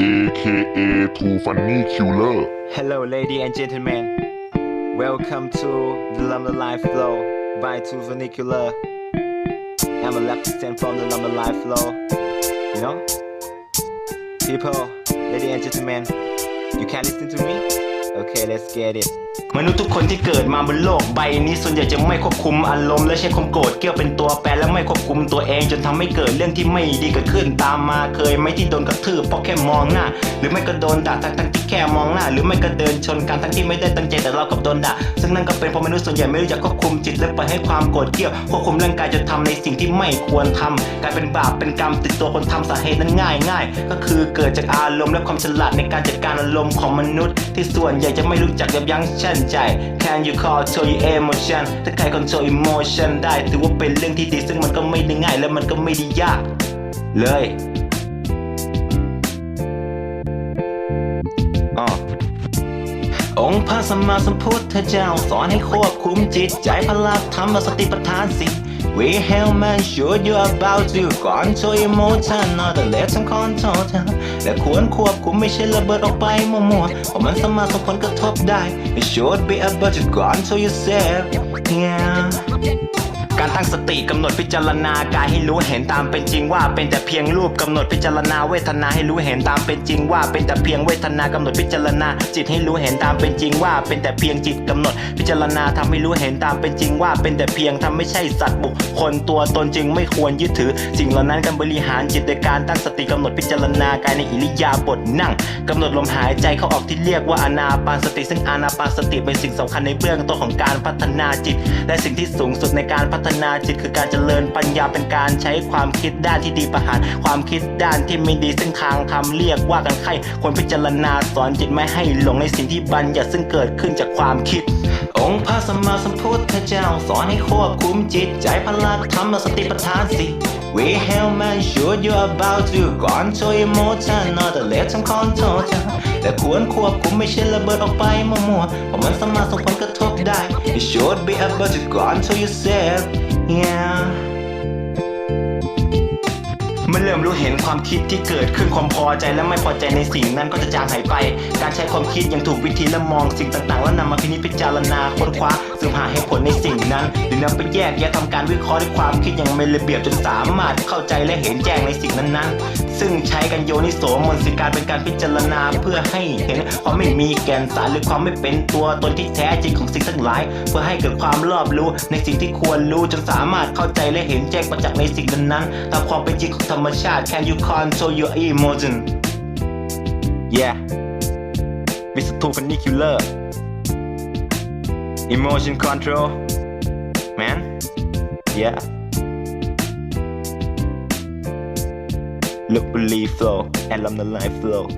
aka Funny Hello, ladies and gentlemen. Welcome to the Lumber Life Flow by Two Vernacular. I'm a represent from the Lumber Life Flow. You know? People, ladies and gentlemen, you can't listen to me? Okay, let's get it. มนุษย์ทุกคนที่เกิดมาบนโลกใบนี้ส่วนใหญ่จะไม่ควบคุมอารมณ์และใช้ความโกรธเกี่ยวเป็นตัวแปรและไม่ควบคุมตัวเอง จนทำให้เกิดเรื่องที่ไม่ดีเกิดขึ้นตามมาเคยไหม่ที่โดนกระทืบเพราะแค่มองหน้า หรือไม่ก็โดนด่าทั้งทั้งที่แค่มองหน้า หรือไม่ก็เดินชนกันทั้งที่ไม่ได้ตั้งใจแต่เรากับโดนด่าซึ่งนั่นก็เป็นเพราะมนุษย์ส่วนใหญ่ไม่รู้จักควบคุมจิตและปล่อยให้ความโกรธเกรี้ยวควบคุมร่างกายจนทำในสิ่งที่ไม่ควรทำกลายเป็นบาปเป็นกรรมติดตัวคนทำสาเหตุนั้นง่ายง่ายๆก็คือเกิดจากอารมณ์และความฉลาดในการจัดการอารมณ์ของมนุษย์ที่ส่วนอยากจะไม่รู้จักยับยั้งชั่นใจ Can you control your emotion ถ้าใคร control emotion ได้ถือว่าเป็นเรื่องที่ดีซึ่งมันก็ไม่ได้ง่ายและมันก็ไม่ได้ยาก เลย องค์พระสัมมาสัมพุทธเจ้าสอนให้ควบคุมจิตใจพลักธรรมสติปัฏฐานสิ We help man sure you about to control emotion not the let some control เธอและควรควบคุมไม่ใช่ระเบิดออกไปมั่วๆเพราะมันสามารถส่งผลกระทบได้ It should be able to control yourself yeah การตั้งสติกำหนดพิจารณากายให้รู้เห็นตามเป็นจริงว่าเป็นแต่เพียงรูปกำหนดพิจารณาเวทนาให้รู้เห็นตามเป็นจริงว่าเป็นแต่เพียงเวทนากำหนดพิจารณา จิตให้รู้เห็นตามเป็นจริงว่าเป็นแต่เพียงจิตกำหนด พิจารณาทำให้รู้เห็นตามเป็นจริงว่าเป็นแต่เพียงทำไม่ใช่สัตว์บุคคลตัวตนจึงไม่ควรยึดถือสิ่งเหล่านั้นการบริหารจิตโดยการตั้งสติกำหนดพิจารณากายในอิริยาบถนั่งกำหนดลมหายใจเข้าออกที่เรียกว่าอนาปานสติ ซึ่งอนาปานสติเป็นสิ่งสำคัญในเบื้องต้นของการพัฒนาจิต และสิ่งที่สูงสุดในการพัฒนาจิตคือการเจริญปัญญาเป็นการใช้ความคิดด้านที่ดีประหาร ความคิดด้านที่ไม่ดีซึ่งทางธรรมเรียกว่ากันไข้ควรพิจารณาสอนจิตไม่ให้หลงในสิ่งที่บัญญัติซึ่งเกิดขึ้นจากความคิดองค์พระสัมมาสัมพุทธเจ้าสอนให้ควบคุมจิตใจพลักธรรมสติปัฏฐานสิ We help man sure you about to control emotion not the let some control เธอและควรควบคุมไม่ใช่ระเบิดออกไปมั่วๆเพราะมันสามารถส่งผลกระทบได้ You should be able to control yourself yeah เมื่อเริ่มรู้เห็นความคิดที่เกิดขึ้นความพอใจและไม่พอใจในสิ่งนั้นก็จะจางหายไป การใช้ความคิดย่างถูกวิธีและมองสิ่งต่างๆ แล้วนำมาพินิจพิจารณาค้นคว้าสืบหาเหตุผลในสิ่งนั้น หรือนำไปแยกแยะทำการวิเคราะห์ด้วยความคิดอย่างเป็นระเบียบจนสามารถเข้าใจและเห็นแจ้งในสิ่งนั้นๆ ซึ่งใช้กันโยนิโสมนสิการเป็นการพิจารณาเพื่อให้เห็นความไม่มีแกนสารหรือความไม่เป็นตัวตนที่แท้จริงของสิ่งทั้งหลาย เพื่อให้เกิดความรอบรู้ในสิ่งที่ควรรู้จนสามารถเข้าใจและเห็นแจ้งประจักษ์ในสิ่งนั้นๆตามความเป็นจริงของธรรม a shot? Can you control your emotion? Yeah, Mr. Perpendicular. Emotion control, man. Yeah. Look, believe, flow, and love the life flow.